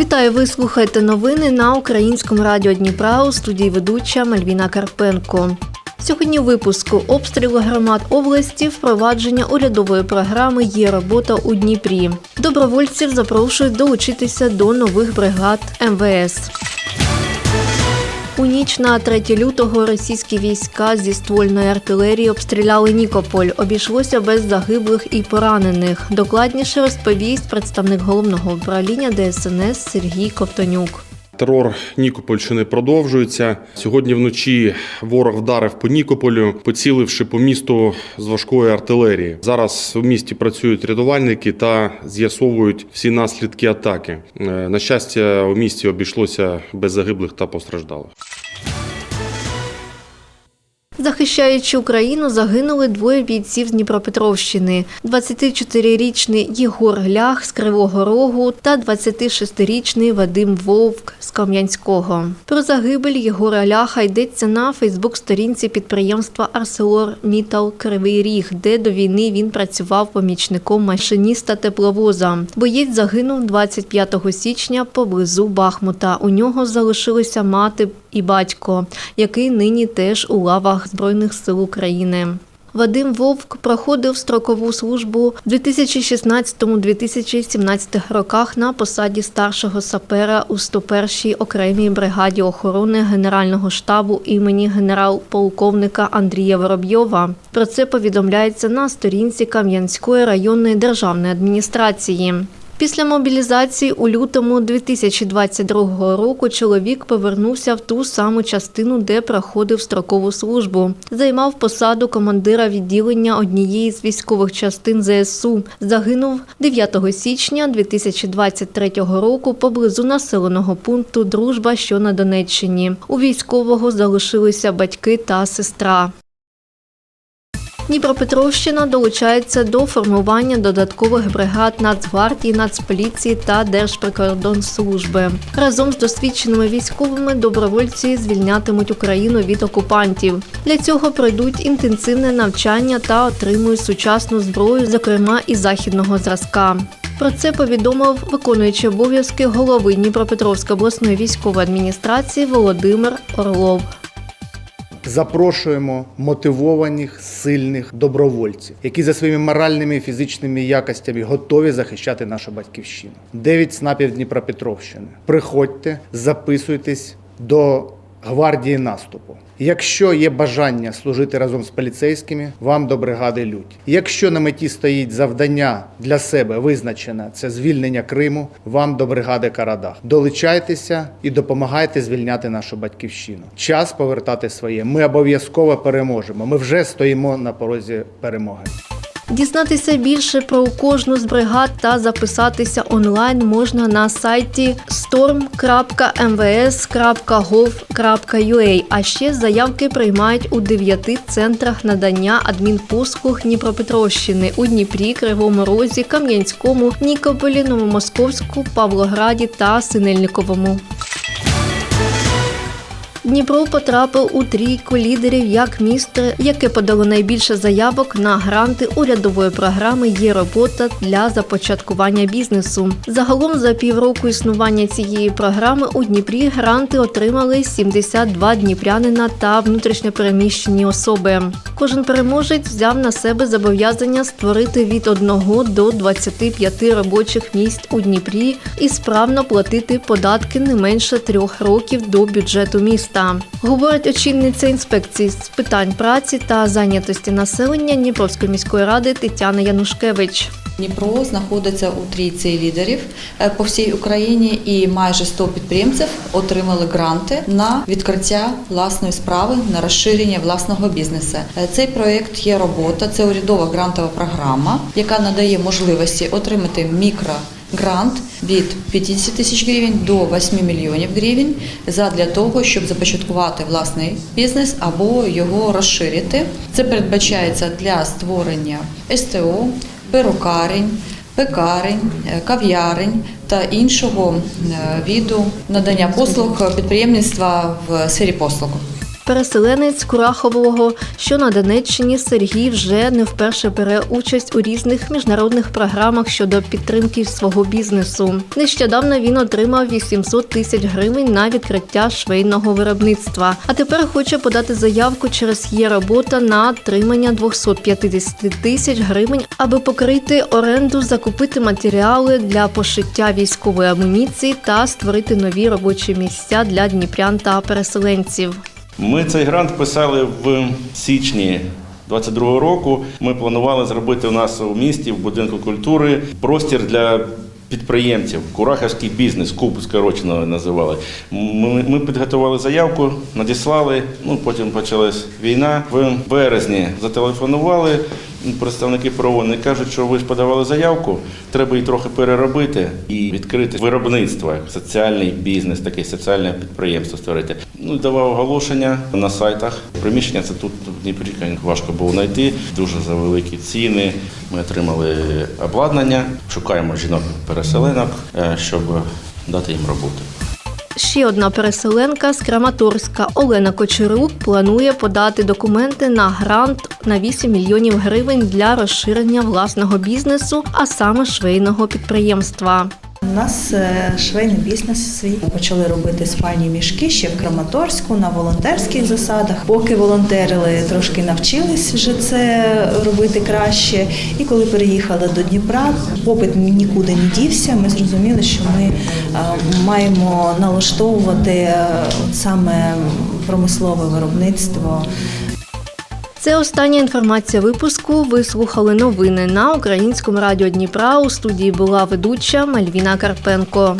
Вітаю, ви слухаєте новини на українському радіо Дніпра у студії ведуча Мальвіна Карпенко. Сьогодні випуску обстрілу громад області, впровадження урядової програми Є робота у Дніпрі. Добровольців запрошують долучитися до нових бригад МВС. У ніч на 3 лютого російські війська зі ствольної артилерії обстріляли Нікополь. Обійшлося без загиблих і поранених. Докладніше розповість представник головного управління ДСНС Сергій Ковтонюк. Терор Нікопольщини продовжується. Сьогодні вночі ворог вдарив по Нікополю, поціливши по місту з важкої артилерії. Зараз у місті працюють рятувальники та з'ясовують всі наслідки атаки. Е, На щастя, у місті обійшлося без загиблих та постраждалих. Захищаючи Україну, загинули двоє бійців з Дніпропетровщини: 24-річний Єгор Глях з Кривого Рогу та 26-річний Вадим Вовк з Кам'янського. Про загибель Єгора Ляха йдеться на Фейсбук-сторінці підприємства Арселор Мітал Кривий Ріг, де до війни він працював помічником машиніста тепловоза. Боєць загинув 25 січня поблизу Бахмута. У нього залишилися мати і батько, який нині теж у лавах Збройних сил України. Вадим Вовк проходив строкову службу в 2016-2017 роках на посаді старшого сапера у 101-й окремій бригаді охорони Генерального штабу імені генерал-полковника Андрія Воробйова. Про це повідомляється на сторінці Кам'янської районної державної адміністрації. Після мобілізації у лютому 2022 року чоловік повернувся в ту саму частину, де проходив строкову службу. Займав посаду командира відділення однієї з військових частин ЗСУ. Загинув 9 січня 2023 року поблизу населеного пункту Дружба, що на Донеччині. У військового залишилися батьки та сестра. Дніпропетровщина долучається до формування додаткових бригад Нацгвардії, Нацполіції та Держприкордонслужби. Разом з досвідченими військовими добровольці звільнятимуть Україну від окупантів. Для цього пройдуть інтенсивне навчання та отримують сучасну зброю, зокрема і західного зразка. Про це повідомив виконуючий обов'язки голови Дніпропетровської обласної військової адміністрації Володимир Орлов. Запрошуємо мотивованих, сильних добровольців, які за своїми моральними і фізичними якостями готові захищати нашу батьківщину. Дев'ять снапів Дніпропетровщини. Приходьте, записуйтесь до гвардії наступу. Якщо є бажання служити разом з поліцейськими, вам до бригади лють. Якщо на меті стоїть завдання для себе визначене це звільнення Криму, вам до бригади Карадах. Долучайтеся і допомагайте звільняти нашу батьківщину. Час повертати своє. Ми обов'язково переможемо. Ми вже стоїмо на порозі перемоги. Дізнатися більше про кожну з бригад та записатися онлайн можна на сайті storm.mvs.gov.ua. А ще заявки приймають у дев'яти центрах надання адмінпослуг Дніпропетровщини у Дніпрі, Кривому Розі, Кам'янському, Нікополі, Новомосковську, Павлограді та Синельниковому. Дніпро потрапив у трійку лідерів як місто, яке подало найбільше заявок на гранти урядової програми Є робота для започаткування бізнесу. Загалом за півроку існування цієї програми у Дніпрі гранти отримали 72 дніпрянина та внутрішньопереміщені особи. Кожен переможець взяв на себе зобов'язання створити від 1 до 25 робочих місць у Дніпрі і справно платити податки не менше трьох років до бюджету міста. Говорить очільниця інспекції з питань праці та зайнятості населення Дніпровської міської ради Тетяна Янушкевич. Дніпро знаходиться у трійці лідерів е, по всій Україні, і майже 100 підприємців отримали гранти на відкриття власної справи на розширення власного бізнесу. Е, Цей проект є робота, це урядова грантова програма, яка надає можливості отримати мікро. Грант від 50 тисяч гривень до 8 мільйонів гривень задля того, щоб започаткувати власний бізнес або його розширити. Це передбачається для створення СТО, перукарень, пекарень, е, кав'ярень та іншого е, віду надання послуг підприємництва в сфері послуг. Переселенець Курахового, що на Донеччині, Сергій вже не вперше бере участь у різних міжнародних програмах щодо підтримки свого бізнесу. Нещодавно він отримав 800 тисяч гривень на відкриття швейного виробництва. А тепер хоче подати заявку через є робота на отримання 250 тисяч гривень, аби покрити оренду, закупити матеріали для пошиття військової амуніції та створити нові робочі місця для дніпрян та переселенців. Ми цей грант писали в січні 22-го року. Ми планували зробити у нас у місті в будинку культури простір для. Підприємців, Курахівський бізнес, куб скорочено називали. Ми, ми підготували заявку, надіслали. Ну потім почалась війна. В березні зателефонували представники ПРООН і кажуть, що ви ж подавали заявку, треба її трохи переробити і відкрити виробництво, соціальний бізнес, таке соціальне підприємство створити. Ну давав оголошення на сайтах. Приміщення це тут в Дніпрі важко було знайти. Дуже за великі ціни. Ми отримали обладнання, шукаємо жінок-переселенок, е, щоб дати їм роботу. Ще одна переселенка з Краматорська Олена Кочерук планує подати документи на грант на 8 мільйонів гривень для розширення власного бізнесу, а саме швейного підприємства. У нас е, швейний бізнес свій. Почали робити спальні мішки ще в Краматорську на волонтерських засадах. Поки волонтерили, трошки навчились вже це робити краще. І коли переїхали до Дніпра, попит нікуди не дівся. Ми зрозуміли, що ми е, маємо налаштовувати е, саме промислове виробництво. Це остання інформація випуску. Ви слухали новини на українському радіо Дніпра. У студії була ведуча Мальвіна Карпенко.